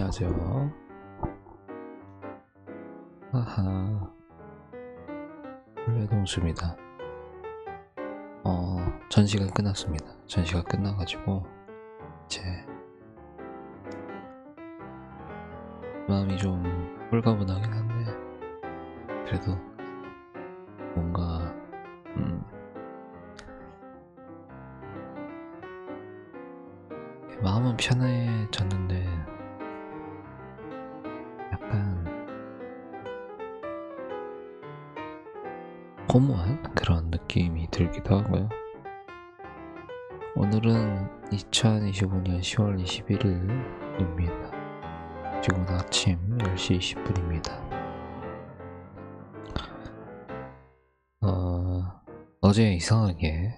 안녕하세요. 아하. 원래동수입니다. 어, 전시가 끝났습니다. 전시가 끝나가지고, 이제, 마음이 좀 홀가분하긴 한데, 그래도, 뭔가, 음, 마음은 편해졌는데 허무한 그런 느낌이 들기도 하고요. 오늘은 2025년 10월 21일입니다. 지금 아침 10시 20분입니다. 어, 어제 이상하게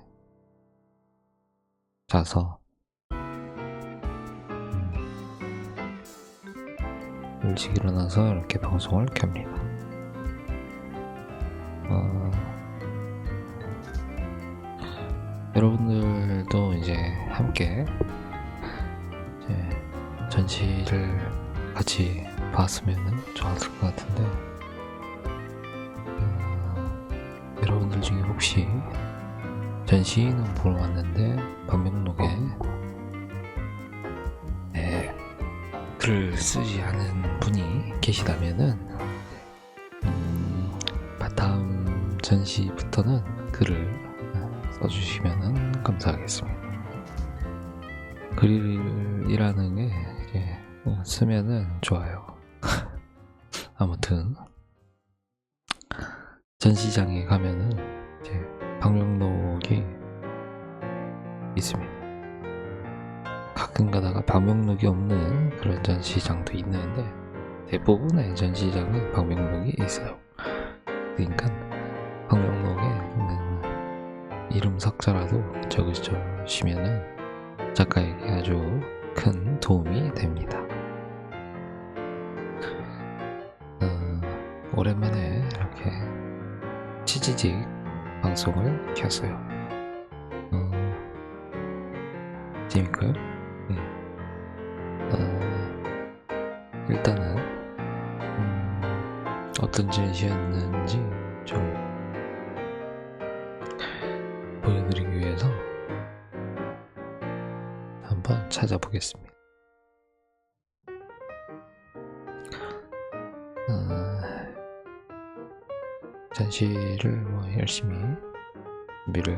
자서 일찍 일어나서 이렇게 방송을 켭니다. 어, 여러분들도 이제 함께 이제 전시를 같이 봤으면 좋았을 것 같은데 어, 여러분들 중에 혹시 전시는 보러 왔는데 방명록에 네, 글을 쓰지 않은 분이 계시다면은 전시부터는 글을 써주시면 감사하겠습니다. 글이라는 게 이제 쓰면은 좋아요. 아무튼 전시장에 가면은 이제 방명록이 있습니다. 가끔 가다가 방명록이 없는 그런 전시장도 있는데 대부분의 전시장은 방명록이 있어요. 그러니까 방명록에 음, 이름 석자라도 적으시면은 작가에게 아주 큰 도움이 됩니다. 어, 오랜만에 이렇게 치지직 방송을 켰어요. 어, 재밌고요. 어, 일단은 음, 어떤 전시였는지 좀 보여드리기 위해서 한번 찾아보겠습니다. 어, 전시를 뭐 열심히 준비를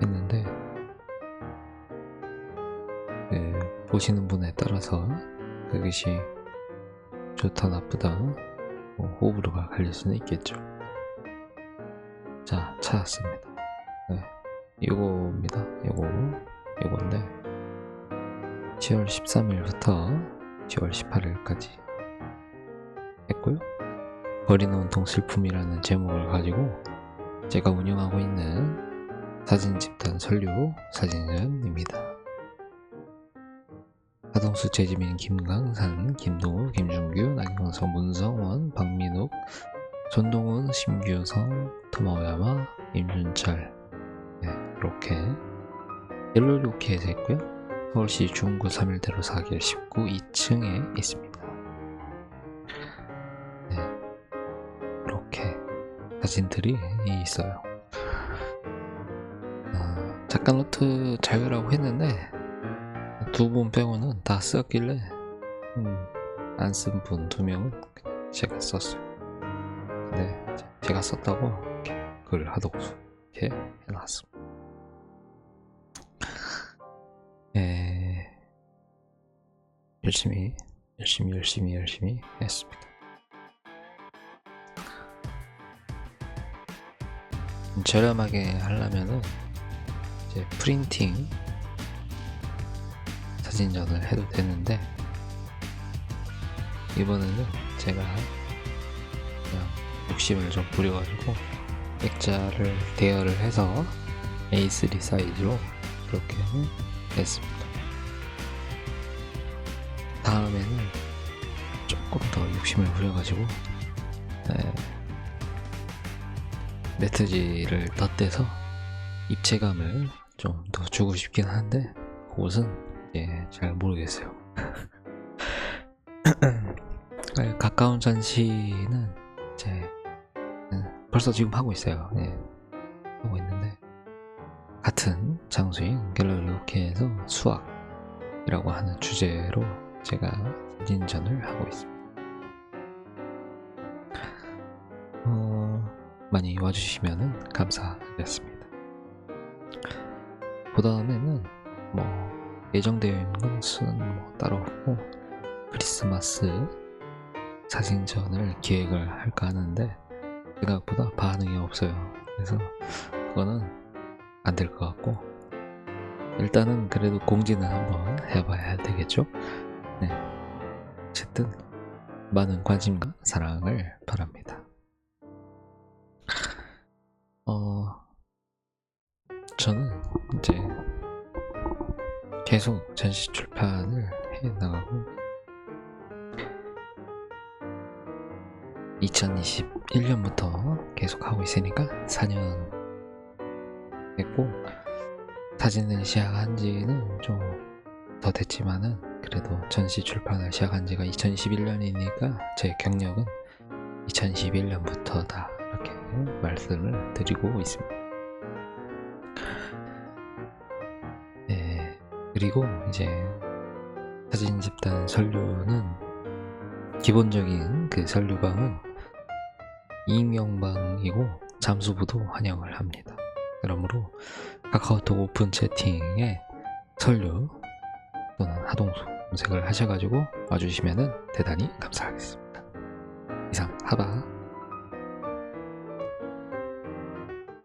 했는데 그 보시는 분에 따라서 그것이 좋다 나쁘다 뭐 호불호가 갈릴 수는 있겠죠. 자 찾았습니다. 네, 이거입니다. 이거 이건데 10월 13일부터 10월 18일까지 했고요. 버리는 온통 슬픔이라는 제목을 가지고 제가 운영하고 있는 사진 집단 설류 사진전입니다. 하동수 재지민 김강산 김동우 김준규 나경서 문성원 박민욱 전동훈 심규성 토마오야마 임준철 네, 이렇게 17개에서 있고요 서울시 중구 3일대로 4길 19 2층에 있습니다 네, 이렇게 사진들이 있어요 아, 작가 노트 자유라고 했는데 두 분 빼고는 다 썼길래 음, 안쓴 분 두 명은 제가 썼어요. 근데 제가 썼다고 이렇게 글 하독수 이렇게 해놨습니다. 예, 열심히 열심히 열심히 열심히 했습니다. 저렴하게 하려면은 이제 프린팅 사진전을 해도 되는데 이번에는 제가 그냥 욕심을 좀 부려가지고 액자를 대여를 해서 A3 사이즈로 그렇게 했습니다. 다음에는 조금 더 욕심을 부려가지고 네, 매트지를 덧대서 입체감을 좀 더 주고 싶긴 한데 그것은 예, 잘 모르겠어요. 가까운 전시는 이제 음, 벌써 지금 하고 있어요. 예, 하고 있는데 같은 장소인 갤러리 오케에서 수학이라고 하는 주제로 제가 진전을 하고 있습니다. 어, 많이 와주시면 감사하겠습니다. 그 다음에는 뭐 예정되어 있는 것은 뭐 따로 없고 크리스마스 사진전을 기획을 할까 하는데 생각보다 반응이 없어요. 그래서 그거는 안 될 것 같고 일단은 그래도 공지는 한번 해봐야 되겠죠. 네. 어쨌든 많은 관심과 사랑을 바랍니다. 어, 저는 이제 계속 전시 출판을 해 나가고 2021년부터 계속 하고 있으니까 4년 됐고 사진을 시작한 지는 좀 더 됐지만은 그래도 전시 출판을 시작한 지가 2021년이니까 제 경력은 2021년부터다 이렇게 말씀을 드리고 있습니다. 네, 그리고 이제 사진 집단 설류는 기본적인 그 설류방은 익명방이고 잠수부도 환영을 합니다. 그러므로 카카오톡 오픈 채팅에 설류 또는 하동수 검색을 하셔가지고 와주시면 대단히 감사하겠습니다. 이상 하바